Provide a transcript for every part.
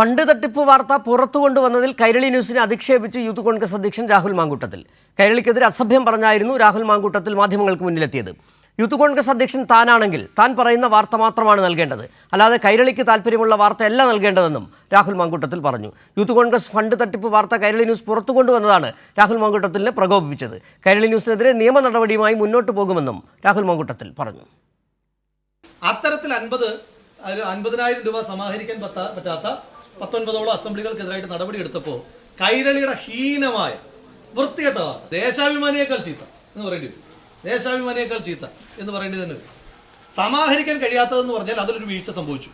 Fund തട്ടിപ്പ് വാർത്ത പുറത്തു കൊണ്ടുവന്നതിൽ കൈരളി ന്യൂസിനെ അധിക്ഷേപിച്ച് യൂത്ത് കോൺഗ്രസ് അധ്യക്ഷൻ രാഹുൽ മാങ്കൂട്ടത്തിൽ. കൈരളിക്കെതിരെ അസഭ്യം പറഞ്ഞായിരുന്നു രാഹുൽ മാങ്കൂട്ടത്തിൽ മാധ്യമങ്ങൾക്ക് മുന്നിലെത്തിയത്. യൂത്ത് കോൺഗ്രസ് അധ്യക്ഷൻ താനാണെങ്കിൽ താൻ പറയുന്ന വാർത്ത മാത്രമാണ് നൽകേണ്ടത്. അല്ലാതെ കൈരളിക്ക് താല്പര്യമുള്ള വാർത്തയല്ല നൽകേണ്ടതെന്നും രാഹുൽ മാങ്കൂട്ടത്തിൽ പറഞ്ഞു. യൂത്ത് കോൺഗ്രസ് ഫണ്ട് തട്ടിപ്പ് വാർത്ത കൈരളി ന്യൂസ് പുറത്തു കൊണ്ടുവന്നതാണ് രാഹുൽ മാങ്കൂട്ടത്തിനെ പ്രകോപിപ്പിച്ചത്. കൈരളി ന്യൂസിനെതിരെ നിയമ നടപടിയുമായി മുന്നോട്ട് പോകുമെന്നും രാഹുൽ മാങ്കൂട്ടത്തിൽ പറഞ്ഞു. അത്തരത്തിൽ അൻപത് അൻപതിനായിരം രൂപ സമാഹരിക്കാൻ പറ്റാത്ത പത്തൊൻപതോളം അസംബ്ലികൾക്കെതിരായിട്ട് നടപടി എടുത്തപ്പോൾ കൈരളിയുടെ ഹീനമായ വൃത്തികെട്ട വാർത്ത ദേശാഭിമാനിയേക്കാൾ ചീത്ത എന്ന് പറയേണ്ടി വരും. ദേശാഭിമാനിയേക്കാൾ ചീത്ത എന്ന് പറയേണ്ടി തന്നെ വരും. സമാഹരിക്കാൻ കഴിയാത്തതെന്ന് പറഞ്ഞാൽ അതിലൊരു വീഴ്ച സംഭവിച്ചു.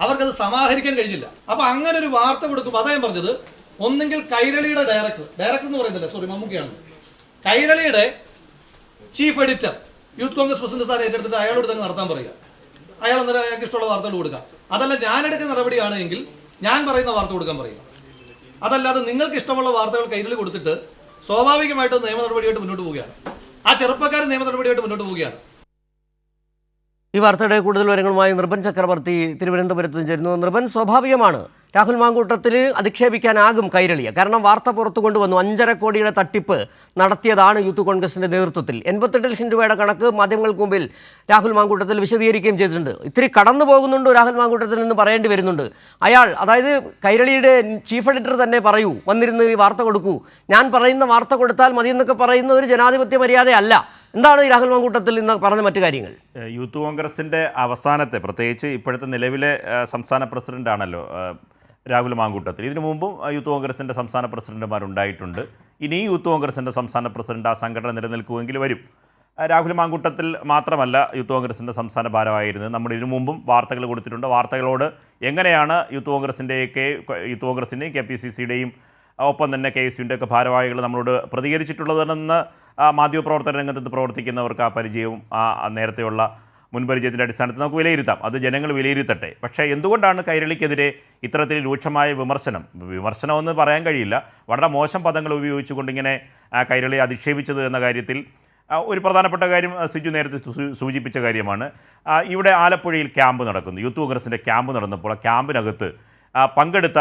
അവർക്കത് സമാഹരിക്കാൻ കഴിഞ്ഞില്ല. അപ്പൊ അങ്ങനെ ഒരു വാർത്ത കൊടുക്കുമ്പോൾ അതാ ഞാൻ പറഞ്ഞത് ഒന്നെങ്കിൽ കൈരളിയുടെ ഡയറക്ടർ ഡയറക്ടർ എന്ന് പറയുന്നില്ല സോറി മമ്മൂക്കയാണ്. കൈരളിയുടെ chief editor youth Congress president sir ഏറ്റെടുത്തിട്ട് അയാളോട് തന്നെ നടത്താൻ പറയുക. അയാൾ അന്നേരം അയാൾക്ക് ഇഷ്ടമുള്ള വാർത്തകൾ കൊടുക്കുക അതല്ല ഞാൻ എടുക്കുന്ന ഞാൻ പറയുന്ന വാർത്ത കൊടുക്കാൻ പറയുക അതല്ലാതെ നിങ്ങൾക്ക് ഇഷ്ടമുള്ള വാർത്തകൾ കയ്യിൽ കൊടുത്തിട്ട് സ്വാഭാവികമായിട്ട് നിയമ നടപടിയായിട്ട് മുന്നോട്ട് പോവുകയാണ്. ആ ചെറുപ്പക്കാരൻ നിയമ നടപടിയായിട്ട് മുന്നോട്ട് പോവുകയാണ്. ഈ വാർത്തയുടെ കൂടുതൽ വിവരങ്ങളുമായി നിർഭൻ ചക്രവർത്തി തിരുവനന്തപുരത്ത് ചേരുന്നു. നിർഭൻ സ്വാഭാവികമാണ്. രാഹുൽ മാങ്കൂട്ടത്തിന് അധിക്ഷേപിക്കാനാകും കൈരളിയ കാരണം വാർത്ത പുറത്തു കൊണ്ടുവന്നു. അഞ്ചര കോടിയുടെ തട്ടിപ്പ് നടത്തിയതാണ് യൂത്ത് കോൺഗ്രസിന്റെ നേതൃത്വത്തിൽ. എൺപത്തെട്ട് ലക്ഷം രൂപയുടെ കണക്ക് മാധ്യമങ്ങൾക്ക് മുമ്പിൽ രാഹുൽ മാങ്കൂട്ടത്തിൽ വിശദീകരിക്കുകയും ചെയ്തിട്ടുണ്ട്. ഇത്തിരി കടന്നു പോകുന്നുണ്ട് രാഹുൽ മാങ്കൂട്ടത്തിൽ നിന്ന് പറയേണ്ടി വരുന്നുണ്ട്. അയാൾ അതായത് കൈരളിയുടെ ചീഫ് എഡിറ്റർ തന്നെ പറയൂ വന്നിരുന്ന് ഈ വാർത്ത കൊടുക്കൂ. ഞാൻ പറയുന്ന വാർത്ത കൊടുത്താൽ മതിയെന്നൊക്കെ പറയുന്ന ഒരു ജനാധിപത്യ മര്യാദയല്ല എന്താണ് രാഹുൽ മാങ്കൂട്ടത്തിൽ നിന്ന് പറഞ്ഞ മറ്റു കാര്യങ്ങൾ? യൂത്ത് കോൺഗ്രസിന്റെ അവസാനത്തെ പ്രത്യേകിച്ച് ഇപ്പോഴത്തെ നിലവിലെ സംസ്ഥാന പ്രസിഡന്റാണല്ലോ ഏഹ് രാഹുൽ മാങ്കൂട്ടത്തിൽ. ഇതിനു മുമ്പും യൂത്ത് കോൺഗ്രസിന്റെ സംസ്ഥാന പ്രസിഡന്റുമാരുണ്ടായിട്ടുണ്ട്. ഇനി യൂത്ത് കോൺഗ്രസിന്റെ സംസ്ഥാന പ്രസിഡന്റ് ആ സംഘടന നിലനിൽക്കുമെങ്കിൽ വരും. രാഹുൽ മാങ്കൂട്ടത്തിൽ മാത്രമല്ല യൂത്ത് കോൺഗ്രസിന്റെ സംസ്ഥാന ഭാരമായിരുന്നത്. നമ്മൾ ഇതിനു മുമ്പും വാർത്തകൾ കൊടുത്തിട്ടുണ്ട്. വാർത്തകളോട് എങ്ങനെയാണ് യൂത്ത് കോൺഗ്രസിന്റെയൊക്കെ യൂത്ത് കോൺഗ്രസിന്റെയും കെ പി സി സിയുടെയും ഒപ്പം തന്നെ കെ എസ് യുവിന്റെ ഒക്കെ ഭാരവാഹികൾ നമ്മളോട് പ്രതികരിച്ചിട്ടുള്ളതെന്ന് മാധ്യമപ്രവർത്തന രംഗത്ത് പ്രവർത്തിക്കുന്നവർക്ക് ആ പരിചയവും ആ നേരത്തെയുള്ള മുൻപരിചയത്തിന്റെ അടിസ്ഥാനത്തിൽ നമുക്ക് വിലയിരുത്താം. അത് ജനങ്ങൾ വിലയിരുത്തട്ടെ. പക്ഷേ എന്തുകൊണ്ടാണ് കൈരളിക്കെതിരെ ഇത്തരത്തിൽ രൂക്ഷമായ വിമർശനം? വിമർശനമെന്ന് പറയാൻ കഴിയില്ല. വളരെ മോശം പദങ്ങൾ ഉപയോഗിച്ചുകൊണ്ട് ഇങ്ങനെ ആ, കൈരളിയെ അധിക്ഷേപിച്ചത് എന്ന കാര്യത്തിൽ ഒരു പ്രധാനപ്പെട്ട കാര്യം സിജു നേരത്തെ സൂചിപ്പിച്ച കാര്യമാണ്. ഇവിടെ ആലപ്പുഴയിൽ ക്യാമ്പ് നടക്കുന്നു. യൂത്ത് കോൺഗ്രസിന്റെ ക്യാമ്പ് നടന്നപ്പോൾ ആ ക്യാമ്പിനകത്ത് പങ്കെടുത്ത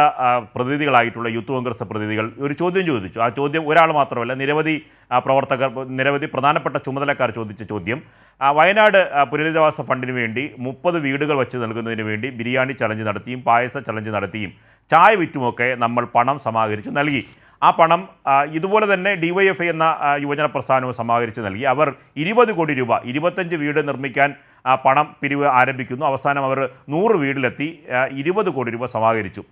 പ്രതിനിധികളായിട്ടുള്ള യൂത്ത് കോൺഗ്രസ് പ്രതിനിധികൾ ഒരു ചോദ്യം ചോദിച്ചു. ആ ചോദ്യം ഒരാൾ മാത്രമല്ല നിരവധി പ്രവർത്തകർ നിരവധി പ്രധാനപ്പെട്ട ചുമതലക്കാർ ചോദിച്ച ചോദ്യം. വയനാട് പുനരധിവാസ ഫണ്ടിന് വേണ്ടി മുപ്പത് വീടുകൾ വച്ച് നൽകുന്നതിന് വേണ്ടി ബിരിയാണി ചലഞ്ച് നടത്തിയും പായസ ചലഞ്ച് നടത്തിയും ചായ വിറ്റുമൊക്കെ നമ്മൾ പണം സമാഹരിച്ച് നൽകി. ആ പണം ഇതുപോലെ തന്നെ ഡിവൈഎഫ് എന്ന യുവജന പ്രസ്ഥാനവും സമാഹരിച്ച് നൽകി. അവർ ഇരുപത് കോടി രൂപ ഇരുപത്തഞ്ച് വീട് നിർമ്മിക്കാൻ പണം പിരിവ് ആരംഭിക്കുന്നു. അവസാനം അവർ നൂറ് വീട്ടിലെത്തി ആ, ഇരുപത് കോടി രൂപ സമാഹരിച്ചു.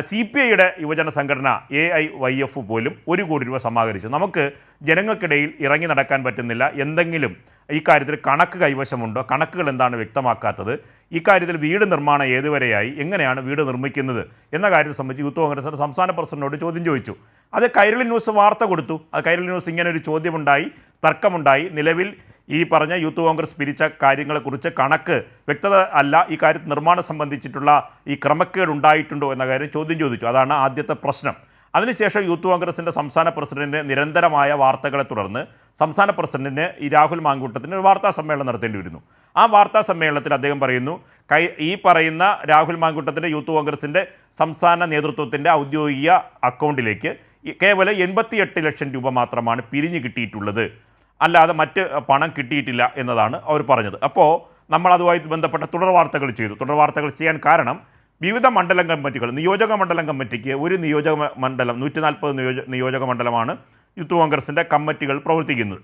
സി പി ഐയുടെ യുവജന സംഘടന എ ഐ വൈ എഫ് പോലും ഒരു കോടി രൂപ സമാഹരിച്ചു. നമുക്ക് ജനങ്ങൾക്കിടയിൽ ഇറങ്ങി നടക്കാൻ പറ്റുന്നില്ല. എന്തെങ്കിലും ഇക്കാര്യത്തിൽ കണക്ക് കൈവശമുണ്ടോ? കണക്കുകൾ എന്താണ് വ്യക്തമാക്കാത്തത്? ഇക്കാര്യത്തിൽ വീട് നിർമ്മാണം ഏതുവരെയായി? എങ്ങനെയാണ് വീട് നിർമ്മിക്കുന്നത്? എന്ന കാര്യത്തെ സംബന്ധിച്ച് യൂത്ത് കോൺഗ്രസിന്റെ സംസ്ഥാന പ്രസിഡന്റിനോട് ചോദ്യം ചോദിച്ചു. അത് കൈരളി ന്യൂസ് വാർത്ത കൊടുത്തു. അത് കൈരളി ന്യൂസ് ഇങ്ങനെ ഒരു ചോദ്യമുണ്ടായി തർക്കമുണ്ടായി. നിലവിൽ ഈ പറഞ്ഞ യൂത്ത് കോൺഗ്രസ് പിരിച്ച കാര്യങ്ങളെക്കുറിച്ച് കണക്ക് വ്യക്തത അല്ല. ഈ കാര്യത്തിൽ നിർമ്മാണം സംബന്ധിച്ചിട്ടുള്ള ഈ ക്രമക്കേട് ഉണ്ടായിട്ടുണ്ടോ എന്ന കാര്യം ചോദ്യം ചോദിച്ചു. അതാണ് ആദ്യത്തെ പ്രശ്നം. അതിനുശേഷം യൂത്ത് കോൺഗ്രസിന്റെ സംസ്ഥാന പ്രസിഡന്റിന് നിരന്തരമായ വാർത്തകളെ തുടർന്ന് സംസ്ഥാന പ്രസിഡന്റിന് ഈ രാഹുൽ മാങ്കൂട്ടത്തിന് ഒരു വാർത്താ സമ്മേളനം നടത്തേണ്ടി വരുന്നു. ആ വാർത്താ സമ്മേളനത്തിൽ അദ്ദേഹം പറയുന്നു കൈ ഈ പറയുന്ന രാഹുൽ മാങ്കൂട്ടത്തിന്റെ യൂത്ത് കോൺഗ്രസിന്റെ സംസ്ഥാന നേതൃത്വത്തിന്റെ ഔദ്യോഗിക അക്കൗണ്ടിലേക്ക് കേവലം എൺപത്തിയെട്ട് ലക്ഷം രൂപ മാത്രമാണ് പിരിഞ്ഞു കിട്ടിയിട്ടുള്ളത്. അല്ലാതെ മറ്റ് പണം കിട്ടിയിട്ടില്ല എന്നതാണ് അവർ പറഞ്ഞത്. അപ്പോൾ നമ്മൾ അതുമായി ബന്ധപ്പെട്ട തുടർ വാർത്തകൾ ചെയ്തു. തുടർ വാർത്തകൾ ചെയ്യാൻ കാരണം വിവിധ മണ്ഡലം കമ്മിറ്റികൾ നിയോജക മണ്ഡലം കമ്മിറ്റിക്ക് ഒരു നിയോജക മണ്ഡലം നൂറ്റി നാൽപ്പത് നിയോജ നിയോജക മണ്ഡലമാണ് യൂത്ത് കോൺഗ്രസിന്റെ കമ്മിറ്റികൾ പ്രവർത്തിക്കുന്നത്.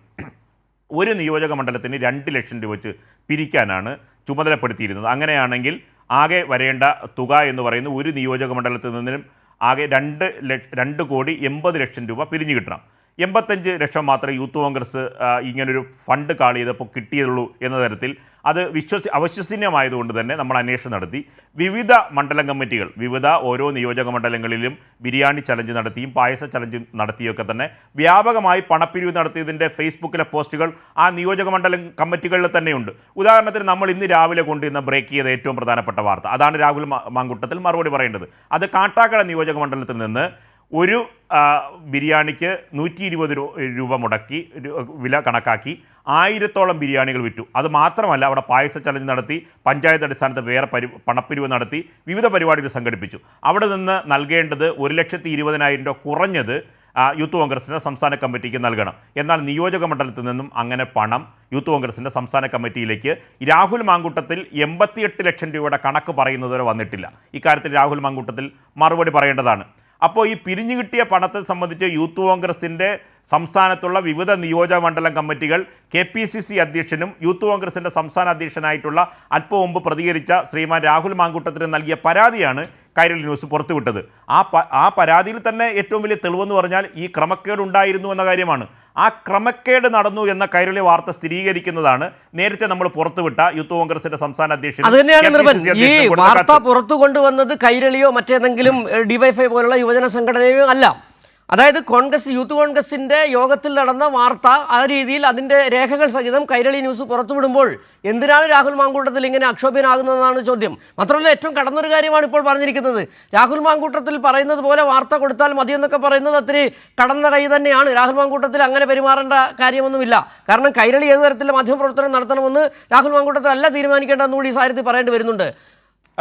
ഒരു നിയോജക മണ്ഡലത്തിന് രണ്ട് ലക്ഷം രൂപ വെച്ച് പിരിക്കാനാണ് ചുമതലപ്പെടുത്തിയിരുന്നത്. അങ്ങനെയാണെങ്കിൽ ആകെ വരേണ്ട തുക എന്ന് പറയുന്നത് ഒരു നിയോജക മണ്ഡലത്തിൽ നിന്നും ആകെ രണ്ട് ലക്ഷ രണ്ട് കോടി എൺപത് ലക്ഷം രൂപ പിരിഞ്ഞു കിട്ടണം. എൺപത്തഞ്ച് ലക്ഷം മാത്രമേ യൂത്ത് കോൺഗ്രസ് ഇങ്ങനൊരു ഫണ്ട് കാൾ ചെയ്തപ്പോൾ കിട്ടിയുള്ളൂ എന്ന തരത്തിൽ അത് വിശ്വസി അവിശ്വസനീയമായതുകൊണ്ട് തന്നെ നമ്മൾ അന്വേഷണം നടത്തി. വിവിധ മണ്ഡലം കമ്മിറ്റികൾ വിവിധ ഓരോ നിയോജക മണ്ഡലങ്ങളിലും ബിരിയാണി ചലഞ്ച് നടത്തിയും പായസ ചലഞ്ച് നടത്തിയൊക്കെ തന്നെ വ്യാപകമായി പണപ്പിരിവ് നടത്തിയതിന്റെ ഫേസ്ബുക്കിലെ പോസ്റ്റുകൾ ആ നിയോജക മണ്ഡലം കമ്മിറ്റികളിൽ തന്നെയുണ്ട്. ഉദാഹരണത്തിന് നമ്മൾ ഇന്ന് രാവിലെ കൊണ്ടുവന്ന ബ്രേക്ക് ചെയ്ത ഏറ്റവും പ്രധാനപ്പെട്ട വാർത്ത. അതാണ് രാഹുൽ മാങ്കുട്ടത്തിൽ മറുപടി പറയേണ്ടത്. അത് കാട്ടാക്കട നിയോജക മണ്ഡലത്തിൽ നിന്ന് ഒരു ബിരിയാണിക്ക് നൂറ്റി ഇരുപത് രൂപ മുടക്കി വില കണക്കാക്കി ആയിരത്തോളം ബിരിയാണികൾ വിറ്റു. അത് മാത്രമല്ല അവിടെ പായസ ചലഞ്ച് നടത്തി പഞ്ചായത്ത് അടിസ്ഥാനത്ത് വേറെ പരി പണപ്പിരിവ് നടത്തി വിവിധ പരിപാടികൾ സംഘടിപ്പിച്ചു. അവിടെ നിന്ന് നൽകേണ്ടത് ഒരു ലക്ഷത്തി ഇരുപതിനായിരം രൂപ കുറഞ്ഞത് യൂത്ത് കോൺഗ്രസിന്റെ സംസ്ഥാന കമ്മിറ്റിക്ക് നൽകണം. എന്നാൽ നിയോജക മണ്ഡലത്തിൽ നിന്നും അങ്ങനെ പണം യൂത്ത് കോൺഗ്രസിന്റെ സംസ്ഥാന കമ്മിറ്റിയിലേക്ക് രാഹുൽ മാങ്കൂട്ടത്തിൽ എൺപത്തിയെട്ട് ലക്ഷം രൂപയുടെ കണക്ക് പറയുന്നതുവരെ വന്നിട്ടില്ല. ഇക്കാര്യത്തിൽ രാഹുൽ മാങ്കൂട്ടത്തിൽ മറുപടി പറയേണ്ടതാണ്. അപ്പോൾ ഈ പിരിഞ്ഞു കിട്ടിയ പണത്തെ സംബന്ധിച്ച് യൂത്ത് കോൺഗ്രസിന്റെ സംസ്ഥാനത്തുള്ള വിവിധ നിയോജക മണ്ഡലം കമ്മിറ്റികൾ കെ പി സി സി അധ്യക്ഷനും യൂത്ത് കോൺഗ്രസിന്റെ സംസ്ഥാന അധ്യക്ഷനായിട്ടുള്ള അല്പം മുമ്പ് പ്രതികരിച്ച ശ്രീമാൻ രാഹുൽ മാങ്കൂട്ടത്തിന് നൽകിയ പരാതിയാണ് കൈരളി ന്യൂസ് പുറത്തുവിട്ടത്. ആ ആ പരാതിയിൽ തന്നെ ഏറ്റവും വലിയ തെളിവെന്ന് പറഞ്ഞാൽ ഈ ക്രമക്കേട് ഉണ്ടായിരുന്നു എന്ന കാര്യമാണ്. ആ ക്രമക്കേട് നടന്നു എന്ന കൈരളി വാർത്ത സ്ഥിരീകരിക്കുന്നതാണ്. നേരത്തെ നമ്മൾ പുറത്തുവിട്ട യൂത്ത് കോൺഗ്രസിന്റെ സംസ്ഥാന അധ്യക്ഷൻ ഈ വാർത്ത പുറത്തു കൊണ്ടുവന്നത് കൈരളിയോ മറ്റേതെങ്കിലും ഡിവൈഫൈ പോലുള്ള യുവജന സംഘടനയോ അല്ല. അതായത് കോൺഗ്രസ് യൂത്ത് കോൺഗ്രസിന്റെ യോഗത്തിൽ നടന്ന വാർത്ത ആ രീതിയിൽ അതിന്റെ രേഖകൾ സഹിതം കൈരളി ന്യൂസ് പുറത്തുവിടുമ്പോൾ എന്തിനാണ് രാഹുൽ മാങ്കൂട്ടത്തിൽ ഇങ്ങനെ അക്ഷോഭ്യനാകുന്നതെന്നാണ് ചോദ്യം. മാത്രമല്ല ഏറ്റവും കടന്നൊരു കാര്യമാണ് ഇപ്പോൾ പറഞ്ഞിരിക്കുന്നത്. രാഹുൽ മാങ്കൂട്ടത്തിൽ പറയുന്നത് പോലെ വാർത്ത കൊടുത്താൽ മതിയെന്നൊക്കെ പറയുന്നത് അത്തിരി കടന്ന കൈ തന്നെയാണ്. രാഹുൽ മാങ്കൂട്ടത്തിൽ അങ്ങനെ പെരുമാറേണ്ട കാര്യമൊന്നുമില്ല. കാരണം കൈരളി ഏത് തരത്തിലുള്ള മാധ്യമപ്രവർത്തനം നടത്തണമെന്ന് രാഹുൽ മാങ്കൂട്ടത്തിൽ അല്ല തീരുമാനിക്കേണ്ടതെന്നുകൂടി ഈ സാരത്തിൽ പറയേണ്ടി വരുന്നുണ്ട്.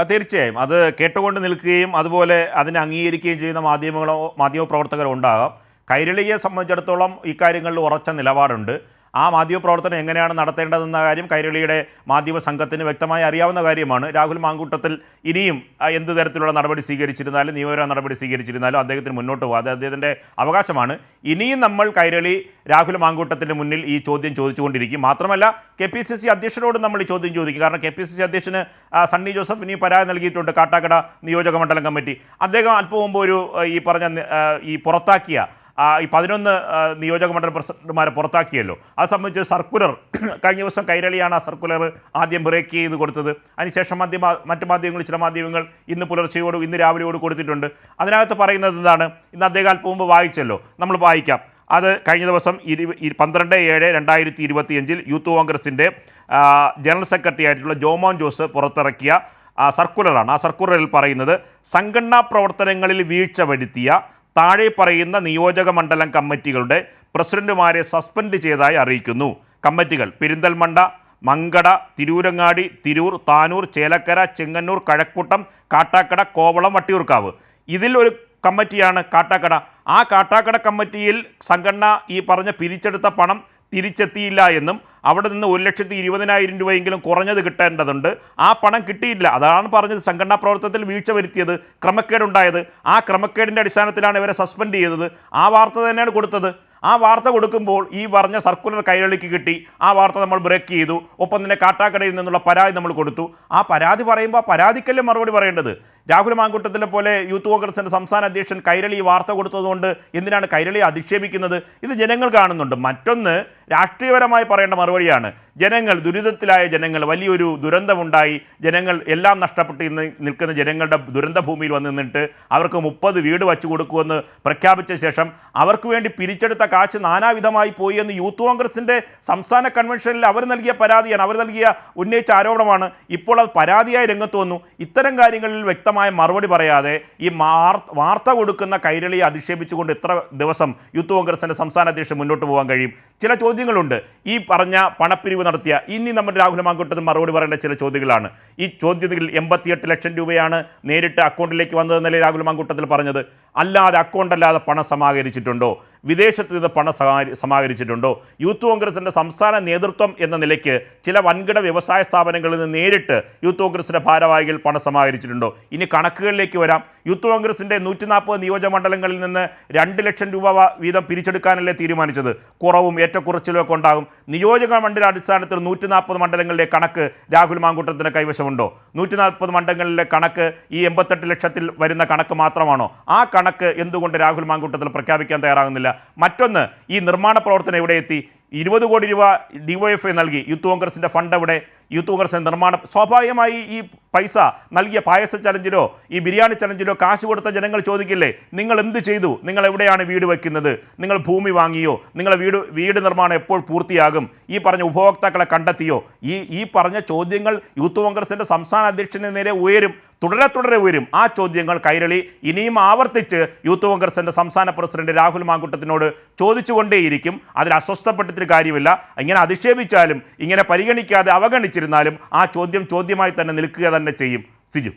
തീർച്ചയായും. അത് കേട്ടുകൊണ്ട് നിൽക്കുകയും അതുപോലെ അതിനെ അംഗീകരിക്കുകയും ചെയ്യുന്ന മാധ്യമങ്ങളോ മാധ്യമപ്രവർത്തകരോ ഉണ്ടാകാം. കൈരളിയെ സംബന്ധിച്ചിടത്തോളം ഇക്കാര്യങ്ങളിൽ ഉറച്ച നിലപാടുണ്ട്. ആ മാധ്യമപ്രവർത്തനം എങ്ങനെയാണ് നടത്തേണ്ടതെന്ന കാര്യം കൈരളിയുടെ മാധ്യമ സംഘത്തിന് വ്യക്തമായി അറിയാവുന്ന കാര്യമാണ്. രാഹുൽ മാങ്കൂട്ടത്തിൽ ഇനിയും എന്ത് തരത്തിലുള്ള നടപടി സ്വീകരിച്ചിരുന്നാലും നിയമപരമായ നടപടി സ്വീകരിച്ചിരുന്നാലും അദ്ദേഹത്തിന് മുന്നോട്ട് പോകാതെ അദ്ദേഹത്തിന്റെ അവകാശമാണ്. ഇനിയും നമ്മൾ കൈരളി രാഹുൽ മാങ്കൂട്ടത്തിന്റെ മുന്നിൽ ഈ ചോദ്യം ചോദിച്ചുകൊണ്ടിരിക്കും. മാത്രമല്ല കെ പി സി സി അധ്യക്ഷനോട് നമ്മൾ ഈ ചോദ്യം ചോദിക്കും. കാരണം കെ പി സി സി അധ്യക്ഷന് സണ്ണി ജോസഫ് ഇനി പരാതി നൽകിയിട്ടുണ്ട് കാട്ടാക്കട നിയോജക മണ്ഡലം കമ്മിറ്റി. അദ്ദേഹം അല്പം മുമ്പ് ഒരു ഈ പറഞ്ഞ ഈ പുറത്താക്കിയ ഈ പതിനൊന്ന് നിയോജക മണ്ഡല പ്രസിഡന്റുമാരെ പുറത്താക്കിയല്ലോ. അത് സംബന്ധിച്ച് സർക്കുലർ കഴിഞ്ഞ ദിവസം കൈരളിയാണ് ആ സർക്കുലർ ആദ്യം ബ്രേക്ക് ചെയ്ത് കൊടുത്തത്. അതിനുശേഷം മാധ്യമ മറ്റു മാധ്യമങ്ങൾ ചില മാധ്യമങ്ങൾ ഇന്ന് പുലർച്ചയോട് ഇന്ന് രാവിലെയോട് കൊടുത്തിട്ടുണ്ട്. അതിനകത്ത് പറയുന്നത് എന്താണ്? ഇന്ന് അദ്ദേഹം അല്പം മുമ്പ് വായിച്ചല്ലോ. നമ്മൾ വായിക്കാം. അത് കഴിഞ്ഞ ദിവസം ഇരു പന്ത്രണ്ട് ഏഴ് രണ്ടായിരത്തി ഇരുപത്തിയഞ്ചിൽ യൂത്ത് കോൺഗ്രസിന്റെ ജനറൽ സെക്രട്ടറി ആയിട്ടുള്ള ജോമോൻ ജോസ് പുറത്തിറക്കിയ സർക്കുലറാണ്. ആ സർക്കുലറിൽ പറയുന്നത് സംഘടനാ പ്രവർത്തനങ്ങളിൽ വീഴ്ച വരുത്തിയ താഴെ പറയുന്ന നിയോജക മണ്ഡലം കമ്മിറ്റികളുടെ പ്രസിഡന്റുമാരെ സസ്പെൻഡ് ചെയ്തതായി അറിയിക്കുന്നു. കമ്മിറ്റികൾ പെരിന്തൽമണ്ട മങ്കട തിരൂരങ്ങാടി തിരൂർ താനൂർ ചേലക്കര ചെങ്ങന്നൂർ കഴക്കൂട്ടം കാട്ടാക്കട കോവളം വട്ടിയൂർക്കാവ്. ഇതിൽ ഒരു കമ്മിറ്റിയാണ് കാട്ടാക്കട. ആ കാട്ടാക്കട കമ്മിറ്റിയിൽ സംഘടന ഈ പറഞ്ഞ പിരിച്ചെടുത്ത പണം തിരിച്ചെത്തിയില്ല എന്നും അവിടെ നിന്ന് ഒരു ലക്ഷത്തി ഇരുപതിനായിരം രൂപയെങ്കിലും കുറഞ്ഞത് കിട്ടേണ്ടതുണ്ട്. ആ പണം കിട്ടിയില്ല അതാണ് പറഞ്ഞത് സംഘടനാ പ്രവർത്തനത്തിൽ വീഴ്ച വരുത്തിയത് ക്രമക്കേടുണ്ടായത്. ആ ക്രമക്കേടിന്റെ അടിസ്ഥാനത്തിലാണ് ഇവരെ സസ്പെൻഡ് ചെയ്തത്. ആ വാർത്ത തന്നെയാണ് കൊടുത്തത്. ആ വാർത്ത കൊടുക്കുമ്പോൾ ഈ പറഞ്ഞ സർക്കുലർ കൈരളിക്ക് കിട്ടി. ആ വാർത്ത നമ്മൾ ബ്രേക്ക് ചെയ്തു. ഒപ്പം തന്നെ കാട്ടാക്കടയിൽ നിന്നുള്ള പരാതി നമ്മൾ കൊടുത്തു. ആ പരാതി പറയുമ്പോൾ പരാതിക്കല്ലേ മറുപടി പറയേണ്ടത്? രാഹുൽ മാങ്കുട്ടത്തിലെ പോലെ യൂത്ത് കോൺഗ്രസിന്റെ സംസ്ഥാന അധ്യക്ഷൻ കൈരളി വാർത്ത കൊടുത്തതുകൊണ്ട് എന്തിനാണ് കൈരളി അധിക്ഷേപിക്കുന്നത്? ഇത് ജനങ്ങൾ കാണുന്നുണ്ട്. മറ്റൊന്ന് രാഷ്ട്രീയപരമായി പറയേണ്ട മറുപടിയാണ്. ജനങ്ങൾ ദുരിതത്തിലായ ജനങ്ങൾ വലിയൊരു ദുരന്തമുണ്ടായി. ജനങ്ങൾ എല്ലാം നഷ്ടപ്പെട്ട് ഇന്ന് നിൽക്കുന്ന ജനങ്ങളുടെ ദുരന്ത ഭൂമിയിൽ വന്ന് നിന്നിട്ട് അവർക്ക് മുപ്പത് വീട് വച്ചു കൊടുക്കുമെന്ന് പ്രഖ്യാപിച്ച ശേഷം അവർക്ക് വേണ്ടി പിരിച്ചെടുത്ത കാശ് നാനാവിധമായി പോയി എന്ന് യൂത്ത് കോൺഗ്രസിന്റെ സംസ്ഥാന കൺവെൻഷനിൽ അവർ നൽകിയ പരാതിയാണ്. അവർ നൽകിയ ഉന്നയിച്ച ആരോപണമാണ്. ഇപ്പോൾ അത് പരാതിയായി രംഗത്ത് വന്നു. ഇത്തരം കാര്യങ്ങളിൽ വ്യക്തമായ മറുപടി പറയാതെ ഈ വാർത്ത കൊടുക്കുന്ന കൈരളിയെ അധിക്ഷേപിച്ചുകൊണ്ട് ഇത്ര ദിവസം യൂത്ത് കോൺഗ്രസിന്റെ സംസ്ഥാന അധ്യക്ഷൻ മുന്നോട്ട് പോകാൻ കഴിയും? ചില ചോദ്യങ്ങളുണ്ട്. ഈ പറഞ്ഞ പണപ്പിരിവ് നടത്തിയ ഇനി നമ്മൾ രാഹുൽ മാങ്കുട്ടത്തിന് മറുപടി പറയേണ്ട ചില ചോദ്യങ്ങളാണ്. ഈ ചോദ്യത്തിൽ എൺപത്തിയെട്ട് ലക്ഷം രൂപയാണ് നേരിട്ട് അക്കൗണ്ടിലേക്ക് വന്നതെന്നല്ലേ രാഹുൽ മാങ്കുട്ടത്തിൽ പറഞ്ഞത്? അല്ലാതെ അക്കൗണ്ട് അല്ലാതെ പണം സമാഹരിച്ചിട്ടുണ്ടോ? വിദേശത്ത് നിന്ന് പണം സമാഹരിച്ചിട്ടുണ്ടോ? യൂത്ത് കോൺഗ്രസിന്റെ സംസ്ഥാന നേതൃത്വം എന്ന നിലയ്ക്ക് ചില വൻകിട വ്യവസായ സ്ഥാപനങ്ങളിൽ നിന്ന് നേരിട്ട് യൂത്ത് കോൺഗ്രസിന്റെ ഭാരവാഹികൾ പണം സമാഹരിച്ചിട്ടുണ്ടോ? ഇനി കണക്കുകളിലേക്ക് വരാം. യൂത്ത് കോൺഗ്രസിന്റെ നൂറ്റി നാൽപ്പത് നിയോജക മണ്ഡലങ്ങളിൽ നിന്ന് രണ്ട് ലക്ഷം രൂപ വീതം പിരിച്ചെടുക്കാനല്ലേ തീരുമാനിച്ചത്? കുറവും ഏറ്റക്കുറച്ചിലും ഒക്കെ ഉണ്ടാകും. നിയോജക മണ്ഡല അടിസ്ഥാനത്തിൽ നൂറ്റി നാൽപ്പത് മണ്ഡലങ്ങളിലെ കണക്ക് രാഹുൽ മാങ്കൂട്ടത്തിന്റെ കൈവശമുണ്ടോ? നൂറ്റി നാൽപ്പത് മണ്ഡലങ്ങളിലെ കണക്ക് ഈ എൺപത്തെട്ട് ലക്ഷത്തിൽ വരുന്ന കണക്ക് മാത്രമാണോ? ആ കണക്ക് എന്തുകൊണ്ട് രാഹുൽ മാങ്കൂട്ടത്തിൽ പ്രഖ്യാപിക്കാൻ തയ്യാറാകുന്നില്ല? മറ്റൊന്ന് ഈ നിർമ്മാണ പ്രവർത്തനം എവിടെ എത്തി? ഇരുപത് കോടി രൂപ ഡിവൈഎഫ്ഐ നൽകി. യൂത്ത് കോൺഗ്രസിന്റെ ഫണ്ട് എവിടെ? യൂത്ത് കോൺഗ്രസ് നിർമ്മാണം. സ്വാഭാവികമായി ഈ പൈസ നൽകിയ പായസ ചലഞ്ചിലോ ഈ ബിരിയാണി ചലഞ്ചിലോ കാശ് കൊടുത്ത ജനങ്ങൾ ചോദിക്കില്ലേ നിങ്ങൾ എന്ത് ചെയ്തു? നിങ്ങൾ എവിടെയാണ് വീട് വയ്ക്കുന്നത് നിങ്ങൾ ഭൂമി വാങ്ങിയോ? നിങ്ങളെ വീട് വീട് നിർമ്മാണം എപ്പോൾ പൂർത്തിയാകും? ഈ പറഞ്ഞ ഉപഭോക്താക്കളെ കണ്ടെത്തിയോ? ഈ ഈ പറഞ്ഞ ചോദ്യങ്ങൾ യൂത്ത് കോൺഗ്രസിന്റെ സംസ്ഥാന അധ്യക്ഷന് നേരെ ഉയരും തുടരെ തുടരെ ഉയരും. ആ ചോദ്യങ്ങൾ കൈരളി ഇനിയും ആവർത്തിച്ച് യൂത്ത് കോൺഗ്രസിന്റെ സംസ്ഥാന പ്രസിഡന്റ് രാഹുൽ മാങ്കുട്ടത്തിനോട് ചോദിച്ചുകൊണ്ടേയിരിക്കും. അതിൽ അസ്വസ്ഥപ്പെട്ടിട്ട് കാര്യമില്ല. ഇങ്ങനെ അധിക്ഷേപിച്ചാലും ഇങ്ങനെ പരിഗണിക്കാതെ അവഗണിച്ചിരുന്നാലും ആ ചോദ്യം ചോദ്യമായി തന്നെ നിൽക്കുക തന്നെ ചെയ്യും. സിജു.